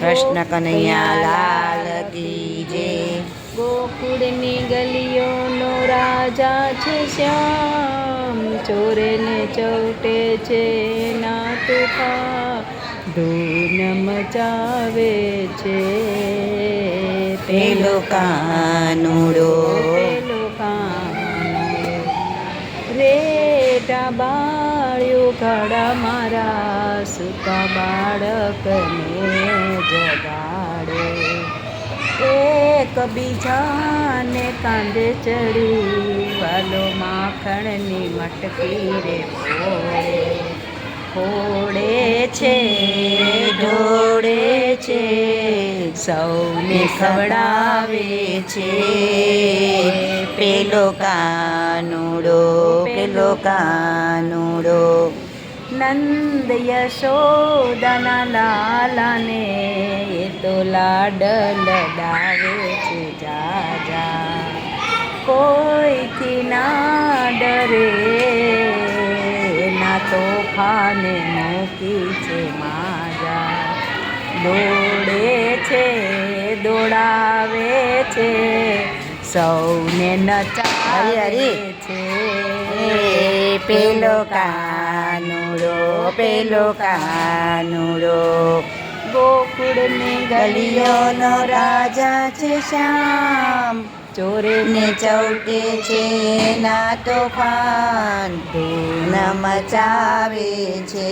કૃષ્ણ કનૈયા લાલ કી જય. ગોકુળની ગલીઓનો રાજા છે શ્યામ. ચોરે ને ચૌટે છે ના તુફા ધૂન મચાવે છે પેલો કાનુડો પેલો કાનુડો રેટા બાળ્યું ઘડા મારા. સુતા બાળકને જગાડે. એક બીજાને કાંદે ચડી વાલો માખણની મટકી રે ફોડે. ફોડે છે, ઢોળે છે, સૌને ખવડાવે છે. પેલો કાનુડો પેલો કાનુડો. નંદ યશોદાના લાલાને એ તો લાડ લડાવે છે જાજા કોઈથી ના ડરે ના તોફાને મૂકી છે માજા દોડે છે દોડાવે છે સૌને નચાવે છે પેલો કાનુડો પેલો કાનુડો ગોકુળની ગલીઓનો રાજા છે શ્યામ ચોરે ને ચૌટે છે ના તોફાન ધૂન મચાવે છે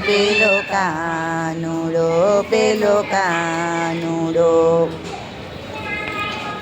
પેલો કાનુડો પેલો કાનુડો